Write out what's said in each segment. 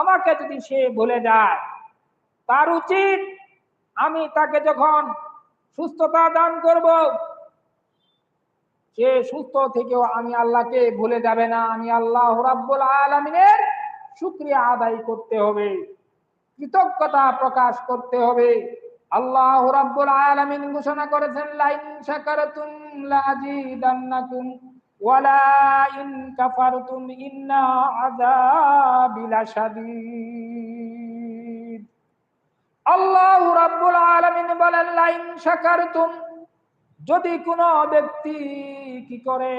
আমাকে যদি সে ভুলে যায় তার উচিত আমি তাকে যখন সুস্থতা দান করব, সে সুস্থ থেকেও আমি আল্লাহকে ভুলে যাবে না। আমি আল্লাহ রাব্বুল আলামিনের শুকরিয়া আদায় করতে হবে, কৃতজ্ঞতা প্রকাশ করতে হবে। আল্লাহ রাব্বুল আলামিন ঘোষণা করেছেন, লাইন শাকারতুম লাজিদান্নাকুম। ওয়ালা ইন্না আল্লাহ যদি কোনো ব্যক্তি কি করে,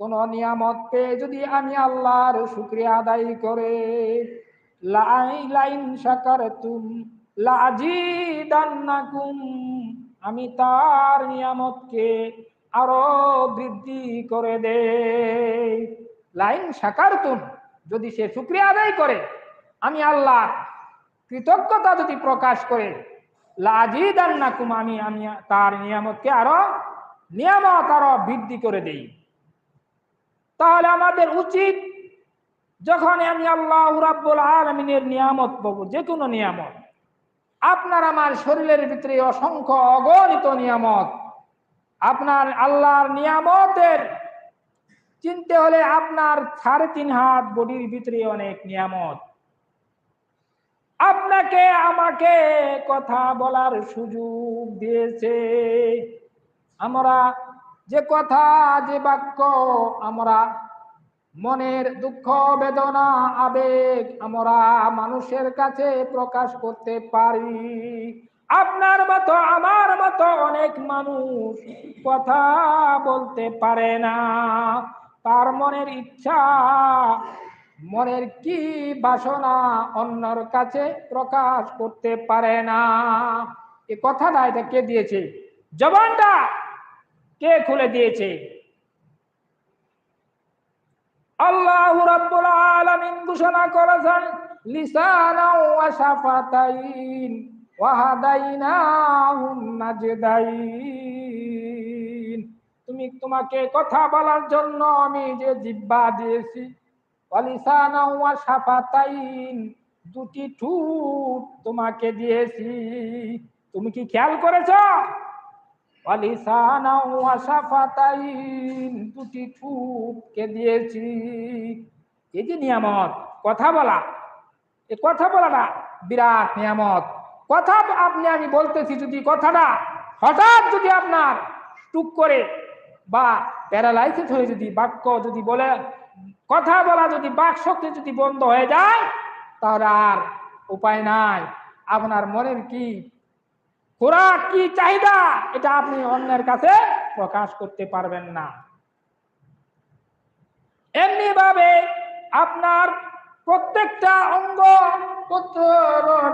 কোন নিয়ামত পেয়ে যদি আমি আল্লাহর শুক্রিয়া আদায় করে, লাই, লাইন শাকারতুম লাজিদান্নাকুম, আমি তার নিয়ামতকে আরও বৃদ্ধি করে দে। লাইন শাকারতুম যদি সে শুক্রিয়া আদায় করে, আমি আল্লাহ কৃতজ্ঞতা যদি প্রকাশ করে, লাজিদান্নাকুম, আমি আমি তার নিয়ামতকে আরও, নিয়ামত আরও বৃদ্ধি করে দেই। তাহলে আমাদের উচিত যখন আমি আল্লাহ রাব্বুল আলমিনের নিয়ামত পাবো যে কোনো নিয়ামত, আপনার আমার শরীরের ভিতরে অসংখ্য অগণিত নিয়ামত আপনার আল্লাহর নিয়ামতের চিনতে হলে আপনার সাড়ে তিন হাত বডির ভিতরে অনেক নিয়ামত। আপনাকে, আমাকে কথা বলার সুযোগ দিয়েছে। আমরা যে কথা, যে বাক্য, আমরা মনের দুঃখ, বেদনা, আবেগ আমরা মানুষের কাছে প্রকাশ করতে পারি। আপনার মতো, আমার মতো অনেক মানুষ কথা বলতে পারে না। তার মনের ইচ্ছা, মনের কি বাসনা অন্যর কাছে প্রকাশ করতে পারে না। এ কথাটা এটা কে দিয়েছে? জবানটা কে খুলে দিয়েছে? আল্লাহ রাব্বুল আলামিন ঘোষণা করেছেন লিসানা ওয়া শাফাতাইন। তুমি তোমাকে কথা বলার জন্য আমি যে জিহ্বা দিয়েছি দুটি ঠুট তোমাকে দিয়েছি। তুমি কি খেয়াল করেছ? দুটি ঠুটকে দিয়েছি। এই যে নিয়ামত, কথা বলা। এই কথা বলাটা বিরাট নিয়ামত। কথা আপনি, আমি বলতেছি যদি কথাটা হঠাৎ যদি আপনার টুক করে বা প্যারালাইসিস হয়ে যদি বাক্য যদি বলে, কথা বলা যদি বাক শক্তি যদি বন্ধ হয়ে যায়, তাহলে আর উপায় নাই। আপনার মনের কি খোরাক, কি চাহিদা, এটা আপনি অন্যের কাছে প্রকাশ করতে পারবেন না। এমনি ভাবে আপনার প্রত্যেকটা অঙ্গ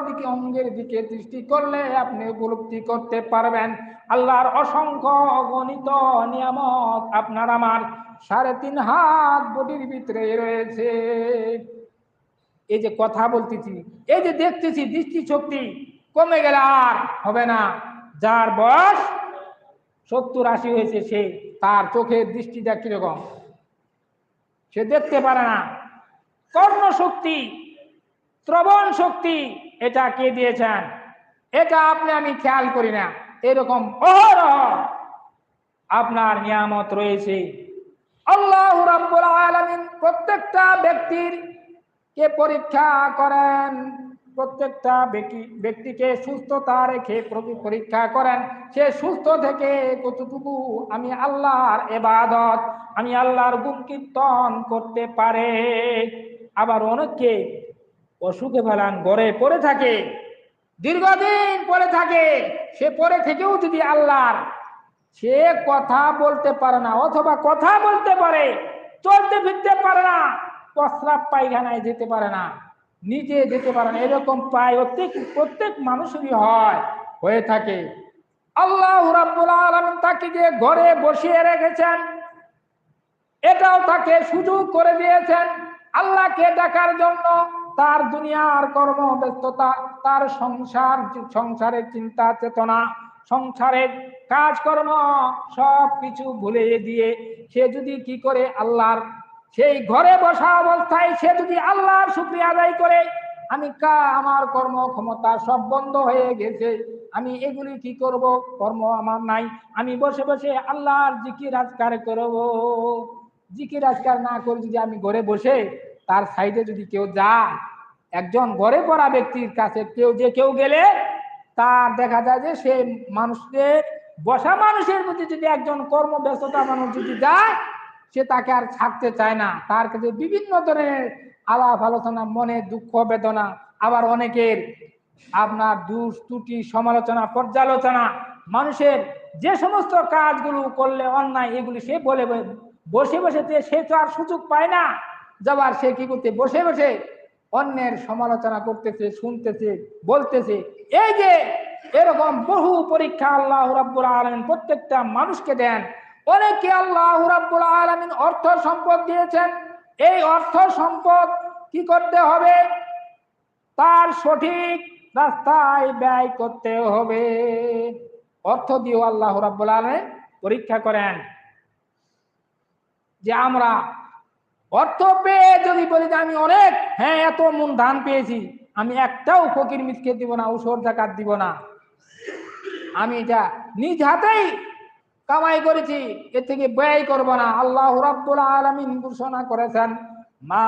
দিকে অঙ্গের দিকে দৃষ্টি করলে আপনি উপলব্ধি করতে পারবেন। আল্লাহর অসংখ্য গণিত নিয়ামত আপনার আমার সাড়ে তিন হাত বডির ভিতরে রয়েছে। এই যে কথা বলতেছি, এই যে দেখতেছি দৃষ্টি শক্তি কমে গেলে আর হবে না। যার বয়স সত্তর আশি হয়েছে সে, তার চোখের দৃষ্টিটা কীরকম? সে দেখতে পারে না। কর্ণ শক্তি শ্রবণ শক্তি, এটা কে দিয়েছেন? এটা আপনি, আমি খেয়াল করি না। এরকম অহরহ আপনার নিয়ামত রয়েছে। আল্লাহ রাব্বুল আলামিন প্রত্যেকটা ব্যক্তির কে পরীক্ষা করেন, প্রত্যেকটা ব্যক্তি, ব্যক্তিকে সুস্থতা রেখে পরীক্ষা করেন। সে সুস্থ থেকে কতটুকু আমি আল্লাহর এবাদত, আমি আল্লাহর গুণ কীর্তন করতে পারে? আবার অনেককে অসুখে ফেলান গড়ে পড়ে থাকে, দীর্ঘদিন পরে থাকে, সে পরে থেকেও যদি আল্লাহর সে কথা বলতে পারে না, অথবা কথা বলতে পারে, চলতে ফিরতে পারে না, প্রস্রাব পায়খানায় যেতে পারে না, নিজে যেতে পারে না, এরকম প্রায় প্রত্যেক প্রত্যেক মানুষেরই হয়, হয়ে থাকে। আল্লাহ রাব্বুল আলামিন তাকে যে ঘরে বসিয়ে রেখেছেন, এটাও তাকে সুযোগ করে দিয়েছেন। আল্লাহকে ডাকার জন্য তার দুনিয়ার কর্ম ব্যস্ততা তার সংসার, সংসারের চিন্তা, চেতনা, সংসারের কাজকর্ম সব কিছু ভুলে দিয়ে সে যদি কি করে আল্লাহর, সেই ঘরে বসা অবস্থায় সে যদি আল্লাহর শুক্রিয়া আদায় করে, আমি কা, আমার কর্ম ক্ষমতা সব বন্ধ হয়ে গেছে, আমি এগুলি কি করব? কর্ম আমার নাই, আমি বসে বসে আল্লাহর জিকির আজকার করব। জিকির আজকার না করে যদি আমি ঘরে বসে তার সাইডে যদি কেউ যায়, একজন ঘরে পড়া ব্যক্তির কাছে কেউ যে কেউ গেলে তার দেখা যায় যে সে মানুষদের বসা মানুষের মধ্যে যদি একজন কর্মব্যস্ততা মানুষ যদি যায়, সে তাকে আর ছাড়তে চায় না। তার কাছে বিভিন্ন ধরনের আলাপ আলোচনা, মনে দুঃখ, বেদনা, আবার অনেকের আপনার দুষ, ত্রুটি, সমালোচনা, পর্যালোচনা, মানুষের যে সমস্ত কাজগুলো করলে, অন্যায়, এগুলি সে বলে বসে বসে সে তো আর সুযোগ পায় না। যাবার সে কি করতে, বসে বসে অন্যের সমালোচনা করতেছে, শুনতেছে, বলতেছে। এই যে এরকম বহু পরীক্ষা আল্লাহ রাব্বুল আলামিন প্রত্যেকটা মানুষকে দেন, অনেকে আল্লাহ রাব্বুল আলামিন অর্থ সম্পদ দিয়েছেন। এই অর্থ সম্পদ কি করতে হবে? তার সঠিক রাস্তায় ব্যয় করতে হবে। অর্থ দিয়েও আল্লাহ রাব্বুল আলামিন পরীক্ষা করেন। যে আমরা অর্থ পেয়ে যদি বলি যে আমি অনেক হ্যাঁ এত মন ধান পেয়েছি আমি একটাও ফকির মিসকে দিব না উসর জাকাত দিব না আমি এটা নিজ হাতেই কামাই করেছি এর থেকে ব্যয় করব না আল্লাহ রাব্বুল আলামিন ঘোষণা করেছেন মা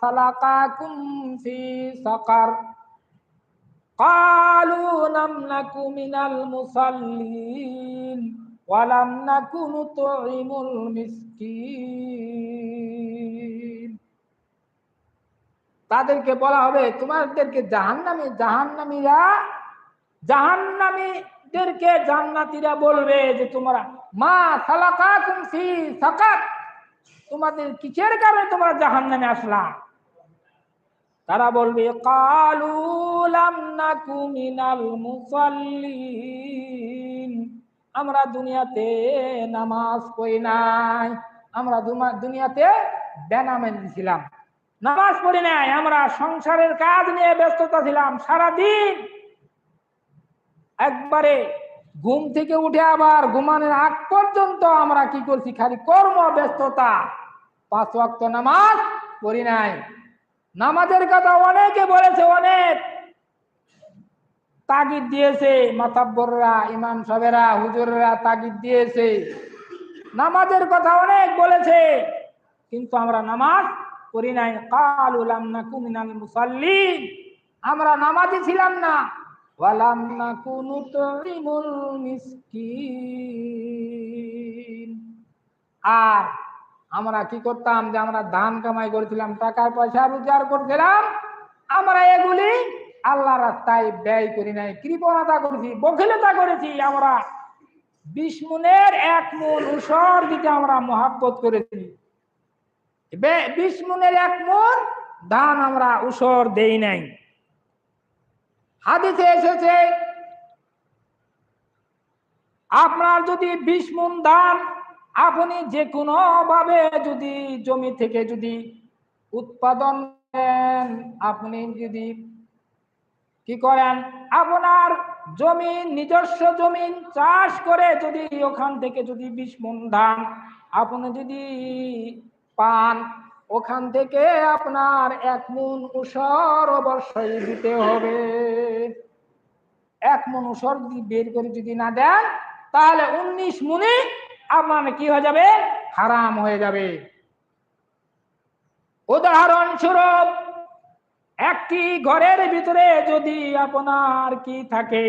সালাকাকুম ফি সাকার قالوا لم نك من المصلين ওয়ালাম না কুনু তো ইমুল মিসকিন। তাদেরকে বলা হবে, তোমাদেরকে জাহান্নামি, জাহান্নামীরা, জাহান্নামীদেরকে জান্নাতিরা বলবে যে তোমরা, মা সালাকা কুমসি সাকাত তোমাদের কিসের কারণে তোমরা জাহান্নামে আসলা? তারা বলবে, কালু লাম নাকু মিনাল মুসল্লি আমরা দুনিয়াতে নামাজ পড়ি নাই। আমরা দুনিয়াতে বেনামেন ছিলাম নামাজ পড়ি নাই, আমরা সংসারের কাজ নিয়ে ব্যস্ততা ছিলাম সারাদিন। একবারে ঘুম থেকে উঠে আবার ঘুমানোর আগ পর্যন্ত আমরা কি করছি? খালি কর্ম ব্যস্ততা পাঁচ ওয়াক্ত নামাজ পড়ি নাই। নামাজের কথা অনেকে বলেছে, অনেক। তাগিদ দিয়েছে, মাতাব্বররা, ইমাম সাহেবেরা, হুজুরেরা তাগিদ দিয়েছে। নামাজের কথা অনেক বলেছে, কিন্তু আমরা নামাজ পড়ি নাই। কালুলাম না কুমিনাল মুসাল্লিন, আমরা নামাজি ছিলাম না। ওয়ালাম না কুনু তরিমুল মিসকিন। আর আমরা কি করতাম যে আমরা ধান কামাই করেছিলাম টাকা পয়সা রোজগার করছিলাম, আমরা এগুলি আল্লাহ রাস্তায় ব্যয় করি নাই, কৃপণতা করেছি, বখিলতা করেছি আমরা। বিশ এক মন উসর দিকে আমরা মহাব্বত করেছি। বিশ এক মন ধান আমরা উসর দেই নাই। হাদিসে এসেছে, আপনার যদি বিশ মন ধান আপনি যে কোনো ভাবে যদি জমি থেকে যদি উৎপাদন আপনি যদি কি করেন? আপনার জমি নিজস্ব জমিন চাষ করে যদি ওখান থেকে যদি বিশ মন ধান আপনি যদি পান, ওখান থেকে আপনার এক মন উসর অবশ্যই দিতে হবে। এক মন উসর যদি বের করে যদি না দেন, তাহলে উনিশ মুনি আপনার কি হয়ে যাবে? হারাম হয়ে যাবে। উদাহরণস্বরূপ একটি ঘরের ভিতরে যদি আপনার কি থাকে?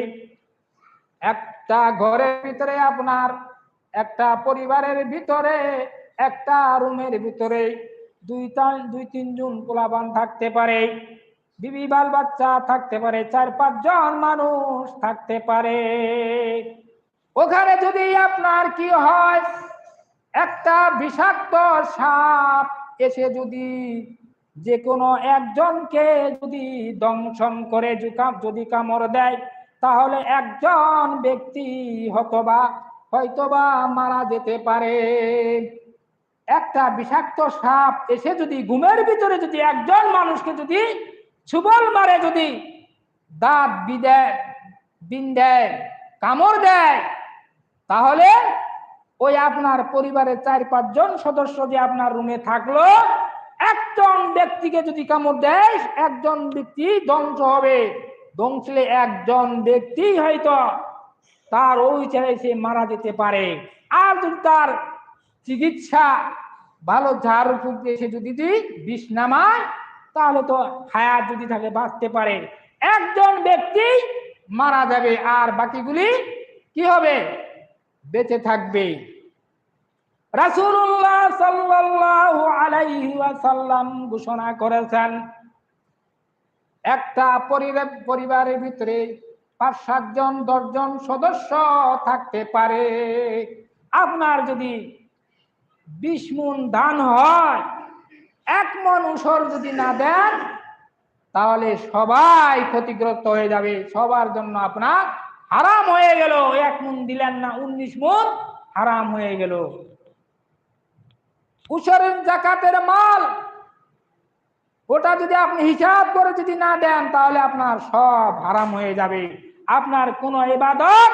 একটা ঘরের ভিতরে আপনার, একটা পরিবারের ভিতরে, একটা রুমের ভিতরে দুইটা, দুই তিনজন পোলাবান থাকতে পারে, বিবি বাল বাচ্চা থাকতে পারে, চার পাঁচজন মানুষ থাকতে পারে। ওখানে যদি আপনার কি হয়, একটা বিষাক্ত সাপ এসে যদি যে কোনো একজনকে যদি দংশন করে জুকাম যদি কামড় দেয়, তাহলে একজন ব্যক্তি হতবা, হয়তোবা মারা যেতে পারে। একটা বিষাক্ত সাপ এসে যদি ঘুমের ভিতরে যদি একজন মানুষকে যদি ছুবল মারে, যদি দাঁত বিদেয় বিন দেয় কামড় দেয়, তাহলে ওই আপনার পরিবারের চার পাঁচজন সদস্য যে আপনার রুমে থাকল একজন ব্যক্তিকে যদি কামড় দেয়, একজন ব্যক্তি ধ্বংস হবে। ধ্বংসলে একজন ব্যক্তি হয়তো তার ওই জায়গায় সে মারা যেতে পারে। আর যদি তার চিকিৎসা ভালো ঝাড়ু ফুক দিয়ে সে যদি বিষ নামায়, তাহলে তো হায়াত যদি থাকে বাঁচতে পারে। একজন ব্যক্তি মারা যাবে, আর বাকিগুলি কি হবে? বেঁচে থাকবে। রাসূলুল্লাহ সাল্লাল্লাহু আলাইহি ঘোষণা করেছেন, একটা পরিবার পরিবারের ভিতরে পাঁচ সাতজন দশজন সদস্য থাকতে পারে। আপনার যদি বিশ মন ধান হয়, এক মন উসর যদি না দেন, তাহলে সবাই ক্ষতিগ্রস্ত হয়ে যাবে। সবার জন্য আপনার হারাম হয়ে গেল। এক মন দিলেন না, উনিশ মন হারাম হয়ে গেল। উসরের জাকাতের মাল। ওটা যদি আপনি হিসাব করে যদি না দেন, তাহলে আপনার সব হারাম হয়ে যাবে। আপনার কোনো এবাদত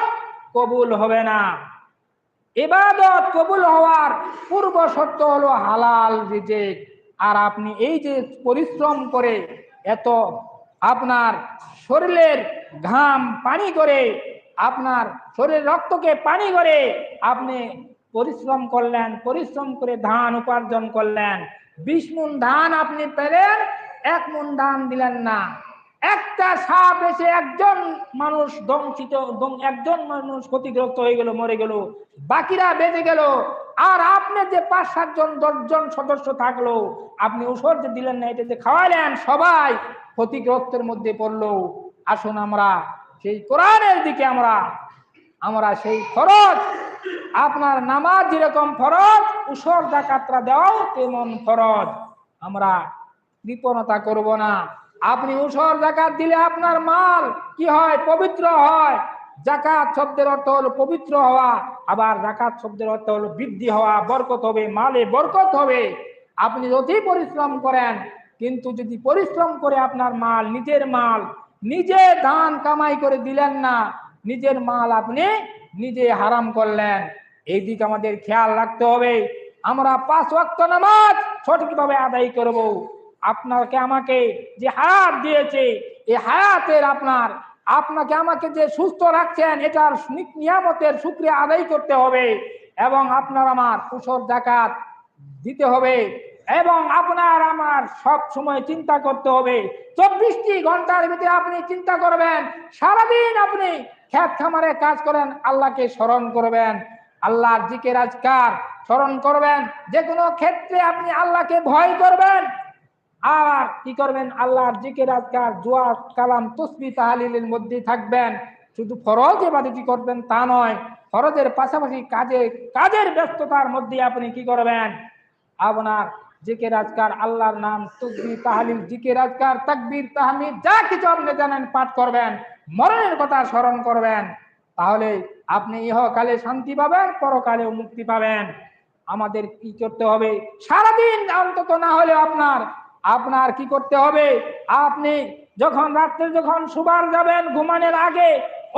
কবুল হবে না। এবাদত কবুল হওয়ার পূর্ব শর্ত হলো হালাল রিজেক। আর আপনি এই যে পরিশ্রম করে এত আপনার শরীরের ঘাম পানি করে, আপনার শরীরের রক্তকে পানি করে আপনি পরিশ্রম করলেন, পরিশ্রম করে ধান উপার্জন করলেন। বিশ মন ধান আপনি পেলেন, এক মন ধান দিলেন না। একটা সাপ এসে একজন মানুষ দংশিত একজন মানুষ ক্ষতিগ্রস্ত হয়ে গেল, মরে গেল, বাকিরা বেঁচে গেল। আর আপনি যে পাঁচ সাতজন দশজন সদস্য থাকল, আপনি ওষুধ যে দিলেন না, এটা যে খাওয়ালেন সবাই ক্ষতিগ্রস্তের মধ্যে পড়ল। আসুন আমরা, সেই কোরআনের দিকে আমরা আমরা সেই ফরজ আপনার নামাজ যেরকম ফরজ, উসর, জাকাতরা দেওয়াও তেমন ফরজ। আমরা কৃপণতা করব না। আপনি উসর, জাকাত দিলে আপনার মাল কি হয়? পবিত্র হয়। জাকাত শব্দের অর্থ হলো পবিত্র হওয়া, আবার জাকাত শব্দের অর্থ হলো বৃদ্ধি হওয়া, বরকত হবে, মালে বরকত হবে। আপনি যতই পরিশ্রম করেন, কিন্তু যদি পরিশ্রম করে আপনার মাল, নিজের মাল, নিজে ধান কামাই করে দিলেন না, নিজের মাল আপনি নিজে হারাম করলেন। এই দিক আমাদের খেয়াল রাখতে হবে। আমরা পাঁচ ওয়াক্ত নামাজ সঠিকভাবে আদায় করব। আপনাকে আমাকে যে হায়াত দিয়েছে, এই হায়াতের আপনার, আপনাকে আমাকে যে সুস্থ রাখছেন, এটার নিয়ামতের শুক্রিয়া আদায় করতে হবে। এবং আপনার আমার কুশল জাকাত দিতে হবে। এবং আপনার আমার সব সময় চিন্তা করতে হবে। চব্বিশটি ঘণ্টার ভিতরে আপনি চিন্তা করবেন, সারাদিন আপনি খেত খামারে কাজ করেন, আল্লাহকে স্মরণ করবেন। আল্লাহর জিকের রাজকার স্মরণ করবেন যে কোনো ক্ষেত্রে আপনি আল্লাহকে ভয় করবেন। আর কি করবেন? আল্লাহর জিকের রাজকার জোয়া কালাম, তসবি, তাহালিলের মধ্যে থাকবেন। শুধু ফরজ এবাদতি করবেন তা নয়, ফরজের পাশাপাশি কাজে, কাজের ব্যস্ততার মধ্যে আপনি কি করবেন? আপনার জিকের আজকার আল্লাহর নাম তসবি তাহালিল, জিকের আজকার, তাকবীর, তাহমিদ, যা কিছু আপনি জানেন, পাঠ করবেন, মরণের কথা স্মরণ করবেন। তাহলে আপনি ইহকালে শান্তি পাবেন, পরকালেও মুক্তি পাবেন। আমাদের কি করতে হবে? সারাদিন অন্তত না হলে আপনার আপনার কি করতে হবে? আপনি যখন রাত্রে যখন সুবার যাবেন, ঘুমানোর আগে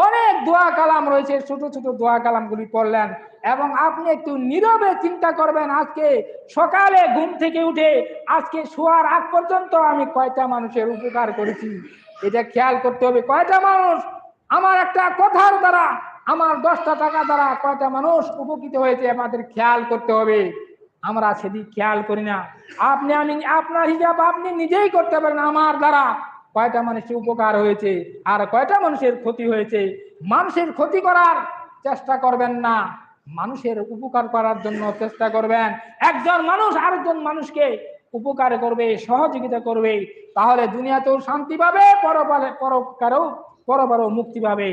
অনেক দোয়া কালাম রয়েছে, ছোট ছোট দোয়া কালামগুলি পড়লেন। এবং আপনি একটু নীরবে চিন্তা করবেন, আজকে সকালে ঘুম থেকে উঠে আজকে শোয়ার আগ পর্যন্ত আমি কয়টা মানুষের উপকার করেছি? এটা খেয়াল করতে হবে, কয়টা মানুষ? আমার একটা কথার দ্বারা, আমার দশটা টাকা দ্বারা কয়টা মানুষ উপকৃত হয়েছে আমাদের খেয়াল করতে হবে। আমরা সেদিক খেয়াল করি না। আপনি, আমি, আপনার হিসাব আপনি নিজেই করতে পারেন আমার দ্বারা। কয়টা মানুষের উপকার হয়েছে আর কয়টা মানুষের ক্ষতি হয়েছে? মানুষের ক্ষতি করার চেষ্টা করবেন না। মানুষের উপকার করার জন্য চেষ্টা করবেন। একজন মানুষ আরেকজন মানুষকে উপকার করবে, সহযোগিতা করবে, তাহলে দুনিয়াতেও শান্তি পাবে পরপালে পরকারেও পরবারও মুক্তি পাবে।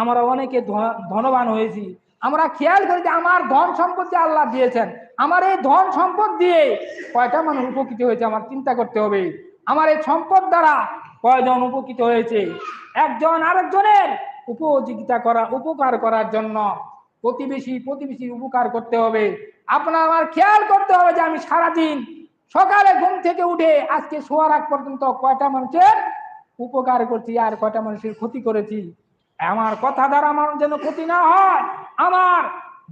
আমরা অনেকে ধনবান হয়েছি। আমরা খেয়াল করি যে আমার ধন সম্পদ যে আল্লাহ দিয়েছেন, আমার এই ধন সম্পদ দিয়ে কয়টা মানুষ উপকৃত হয়েছে আমার চিন্তা করতে হবে। আমার এই সম্পদ দ্বারা কয়জন উপকৃত হয়েছে? একজন আরেকজনের উপযোগিতা করা উপকার করার জন্য প্রতিবেশী প্রতিবেশী উপকার করতে হবে। আপনার আমার খেয়াল করতে হবে যে আমি সারাদিন সকালে ঘুম থেকে উঠে আজকে শোয়ার আগ পর্যন্ত কয়টা মানুষের উপকার করছি আর কয়টা মানুষের ক্ষতি করেছি। আমার কথা দ্বারা আমার যেন ক্ষতি না হয়, আমার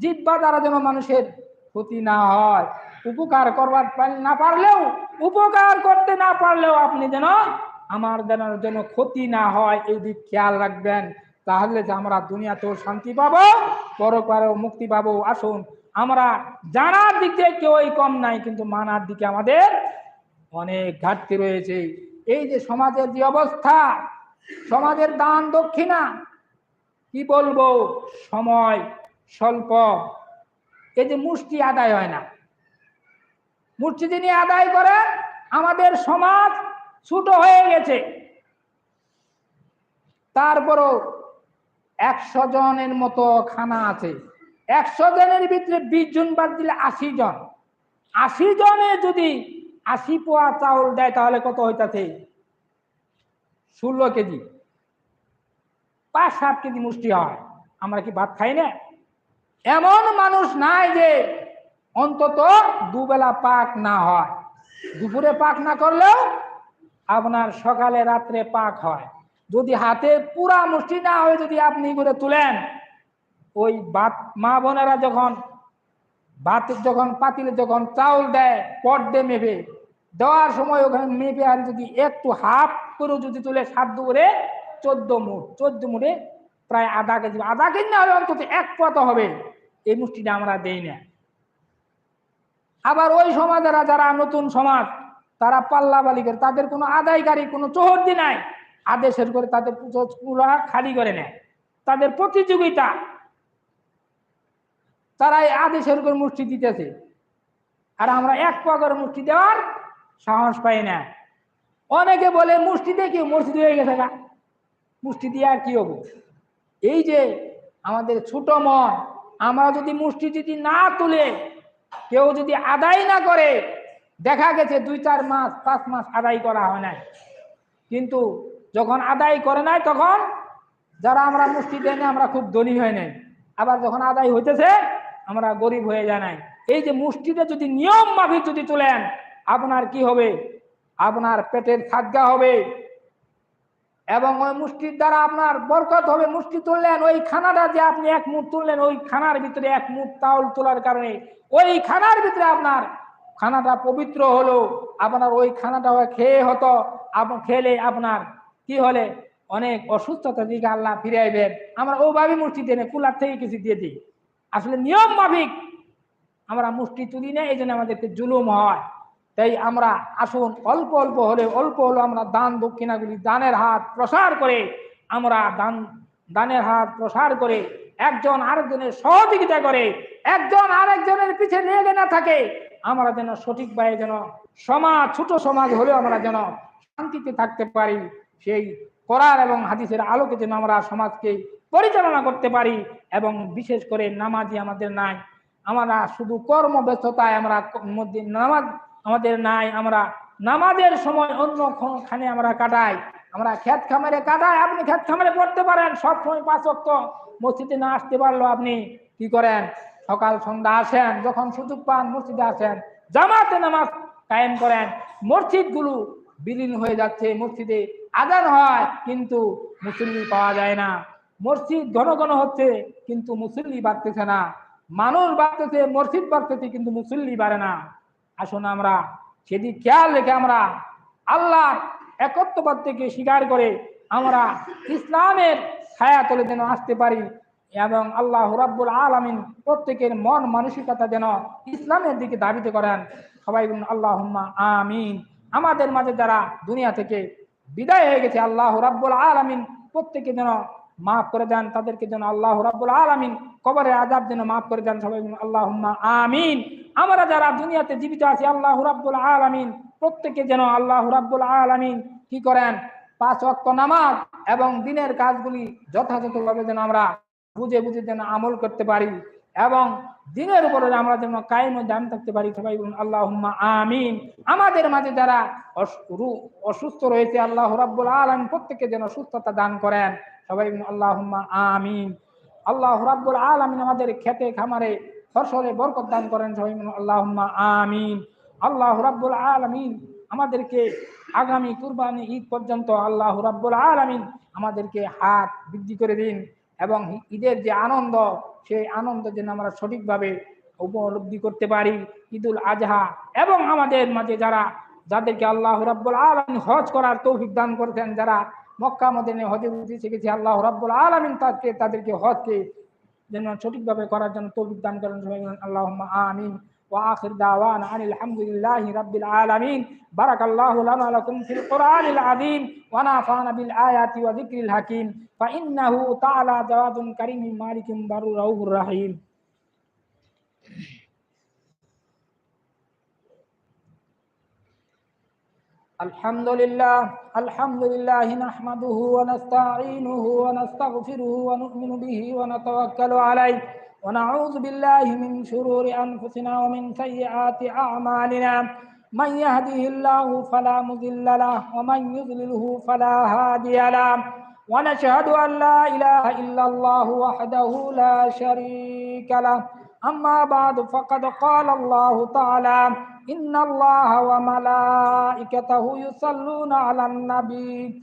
জিব্বা দ্বারা যেন মানুষের ক্ষতি না হয়। উপকার করবার না পারলেও, উপকার করতে না পারলেও আপনি যেন আমার যেন যেন ক্ষতি না হয়, এই দিক খেয়াল রাখবেন। তাহলে যে আমরা দুনিয়াতেও শান্তি পাবো পরকারেও মুক্তি পাবো। আসুন, আমরা জানার দিক থেকে কেউই কম নাই, কিন্তু মানার দিকে আমাদের অনেক ঘাটতি রয়েছে। এই যে সমাজের যে অবস্থা, সমাজের দান দক্ষিণা, কি বলব? সময় স্বল্প। এই যে মুষ্টি আদায় হয় না। মুষ্টি যিনি আদায় করেন, আমাদের সমাজ ছোট হয়ে গেছে। তারপরও একশো জনের মতো খানা আছে। একশো জনের ভিতরে বিশ জন বাদ দিলে আশি জন। আশি জনে যদি আশি পোয়া চাউল দেয় তাহলে কত হইতাছে? ষোলো কেজি। পাঁচ সাত কেজি মুষ্টি হয়। আমরা কি ভাত খাই না? এমন মানুষ নাই যে অন্তত দুবেলা পাক না হয়। দুপুরে পাক না করলেও আপনার সকালে রাত্রে পাক হয়। যদি হাতে পুরা মুষ্টি না হয়ে যদি আপনি করে তুলেন, ওই বাত মা বোনেরা যখন ভাত যখন, পাতিলে যখন চাউল দেয় পট দিয়ে মেপে, দেওয়ার সময় ওখানে মেপে আর যদি একটু হাফ করে যদি তুলে সাত দুপুরে, চোদ্দ মুঠ, চোদ্দ মুঠে প্রায় আধা কেজি আধা কেজি না হলে অন্তত এক পত হবে, এই মুষ্টিটা আমরা দেই না। আবার ওই সমাজেরা যারা নতুন সমাজ, তারা পাল্লা বালিকের তাদের কোনো আদায়কারী, কোনো চৌহদ্দি নাই। আদেশের করে তাদের পুরা খালি করে নেয়। তাদের প্রতিযোগিতা। তারা এই আদেশের উপর মুষ্টি দিতেছে। আর আমরা এক পাগর মুষ্টি দেওয়ার সাহস পাই না। অনেকে বলে, মুষ্টি দিয়ে কি হয়ে গেছে না মুষ্টি দিয়ে আর কি হব? এই যে আমাদের ছোট মন, আমরা যদি মুষ্টি যদি না তুলে, কেউ যদি আদায় না করে, দেখা গেছে দুই চার মাস, পাঁচ মাস আদায় করা হয় নাই। কিন্তু যখন আদায় করে নাই, তখন যারা আমরা মুষ্টি দেয় না আমরা খুব ধনী হয়ে নাই। আবার যখন আদায় হইতেছে, আমরা গরিব হয়ে যায় নাই। এই যে মুষ্টিটা যদি নিয়ম মাফিক যদি তুলেন আপনার কি হবে? আপনার পেটের খাদ্যা হবে। এবং ওই মুষ্টির দ্বারা আপনার বরকত হবে। মুষ্টি তুললেন, ওই খানাটা যে আপনি এক মুঠ তুললেন, ওই খানার ভিতরে এক মুঠ তাউল তোলার কারণে, ওই খানার ভিতরে আপনার খানাটা পবিত্র হলো। আপনার ওই খানাটা খেয়ে হতো। খেলে আপনার কি হলে? অনেক অসুস্থতা দিকে আল্লাহ ফিরে আইবেন। আমরা ওভাবে মুষ্টি দেনে কুলার থেকে কিছু দিয়ে দিই। আসলে নিয়ম মাফিক। আমরা মুষ্টি তুলি না এই জন্য আমাদেরকে জুলুম হয়। তাই আমরা আসুন, অল্প অল্প হলে অল্প হলো আমরা দান দক্ষিণাগুলি দানের হাত প্রসার করে, আমরা দান, দানের হাত প্রসার করে একজন আরেকজনের সহযোগিতা করে, একজন আরেকজনের পিছে লেগে না থাকে, আমরা যেন সঠিকভাবে যেন সমাজ, ছোট সমাজ হলেও আমরা যেন শান্তিতে থাকতে পারি। সেই করার এবং হাদিসের আলোকে যেন আমরা সমাজকে পরিচালনা করতে পারি এবং বিশেষ করে নামাজি আমাদের নাই। আমরা শুধু কর্মব্যস্ততায় আমরা মধ্যে নামাজ আমাদের নাই, আমরা নামাজের সময় অন্য খানে আমরা কাটাই। আমরা খেত খামারে কাটাই, আপনি খেত খামারে পড়তে পারেন, সব সময় পাঁচ অক্ট মসজিদে না আসতে পারল আপনি কি করেন? সকাল সন্ধ্যা আসেন, যখন সুযোগ পান মসজিদে আসেন, জামাতে নামাজ কায়েম করেন। মসজিদগুলো বিলীন হয়ে যাচ্ছে, মসজিদে আদান হয়, কিন্তু মুসল্লি পাওয়া যায় না। মসজিদ ঘন ঘন হচ্ছে, কিন্তু মুসল্লি বাড়তেছে না। মানুষ বাড়তেছে, মসজিদ বাড়তেছে, কিন্তু মুসল্লি বাড়ে না। আসুন আমরা, সেদিক খেয়াল রেখে আমরা আল্লাহ একত্ববাদ থেকে স্বীকার করে আমরা ইসলামের ছায়া তলে যেন আসতে পারি এবং আল্লাহ রাব্বুল আলমিন প্রত্যেকের মন মানসিকতা যেন ইসলামের দিকে দাবিত করেন। সবাই বলুন আল্লাহ আমিন। আমাদের মাঝে যারা দুনিয়া থেকে বিদায় হয়ে গেছে আল্লাহ রাব্বুল আলমিন। প্রত্যেকে যেন মাফ করে দেন, তাদেরকে যেন আল্লাহ রাব্বুল আলমিন কবরের আজাব যেন মাফ করে দেন সবাই আল্লাহ আমিন। আমরা যারা দুনিয়াতে জীবিত আছি, আল্লাহ রাব্বুল আলমিন, প্রত্যেকে যেন আল্লাহ রাব্বুল আলমিন কি করেন? পাঁচ অক্ট নামাজ এবং দিনের কাজগুলি যথাযথভাবে যেন আমরা বুঝে বুঝে যেন আমল করতে পারি। এবং দিনের উপরে আমরা যেন কায়েম ও দাম থাকতে পারি সবাই বলুন আল্লাহ আমিন। আমাদের মাঝে যারা অসুস্থ রয়েছে, আল্লাহ রাব্বুল আলম প্রত্যেকে যেন সুস্থতা দান করেন। সবাই বলুন আল্লাহ আমিন। আল্লাহ রাব্বুল আলমিন আমাদের খেতে, খামারে, ফসলে বরকত দান করেন। সবাই বলুন আল্লাহ আমিন। আল্লাহ রাব্বুল আলমিন আমাদেরকে আগামী কুরবানি ঈদ পর্যন্ত আল্লাহ রাব্বুল আলমিন আমাদেরকে হাত বৃদ্ধি করে দিন এবং ঈদের যে আনন্দ সেই আনন্দ যেন আমরা সঠিকভাবে উপলব্ধি করতে পারি। ঈদুল আজহা এবং আমাদের মাঝে যারা, যাদেরকে আল্লাহ রাব্বুল আলমিন হজ করার তৌফিক দান করেছেন, যারা মক্কা, মদিনে হজে উঠে শিখেছে, আল্লাহ রাব্বুল আলমিন তাদেরকে তাদেরকে হজকে যেন সঠিকভাবে করার জন্য তৌফিক দান করেন। আল্লাহ আমিন। وآخر دعوانا عن الحمد لله رب العالمين. بارك الله لنا لكم في القرآن العظيم ونفعنا بالآيات وذكر الحكيم. فإنه تعالى جواد كريم مالك بر رؤوف رحيم الحمد لله الحمد لله نحمده ونستعينه ونستغفره ونؤمن به ونتوكل عليه. ونعوذ بالله من شرور أنفسنا ومن سيئات أعمالنا. من يهده الله فلا مضل له ومن يضلله فلا هادي له. ونشهد أن لا إله إلا الله وحده لا شريك له. أما بعد فقد قال الله تعالى إن الله وملائكته يصلون على النبي.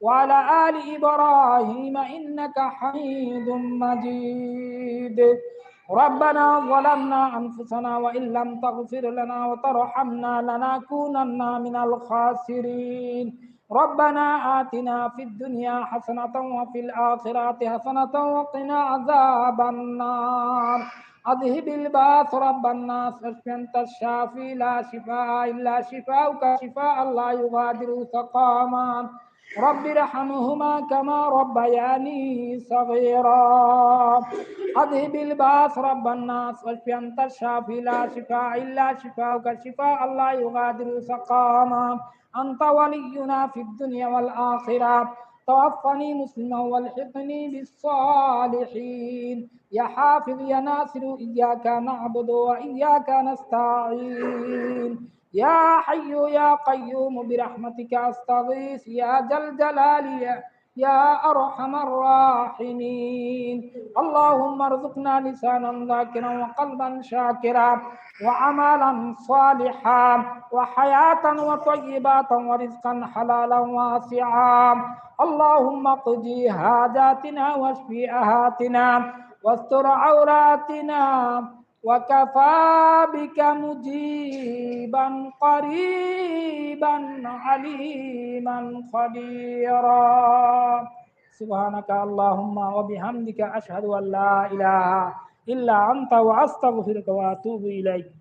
وعلى آل إبراهيم إنك حميد مجيد. ربنا ظلمنا أنفسنا وإن لم تغفر لنا وترحمنا لنكونن من الخاسرين. ربنا آتنا في الدنيا حسنة وفي الآخرة حسنة وقنا عذاب النار. أذهب الباس رب الناس اشف أنت الشافي لا شفاء إلا شفاؤك. شفاء لا يغادر سقاما. رب ارحمهما كما ربياني صغيرا. أذهب الباس رب الناس واشف أنت الشافي. لا شفاء إلا شفاؤك. شفاء لا يغادر سقاما. أنت ولينا في الدنيا والآخرة. توفني مسلما والحقني بالصالحين. يا حافظ يا ناصر إياك نعبد وإياك نستعين. يا حي يا قيوم برحمتك أستغيث يا ذا الجلال يا أرحم الراحمين. اللهم ارزقنا لسانا ذاكرا وقلبا شاكرا وعملا صالحا وحياة وطيبات ورزقا حلالا واسعا. اللهم اقضي حاجاتنا واشف أهاتنا واستر عوراتنا وكفى بك مجيبا قريبا عليما خبيرا. سبحانك اللهم وبحمدك أشهد أن لا إله إلا أنت وأستغفرك وأتوب إليك.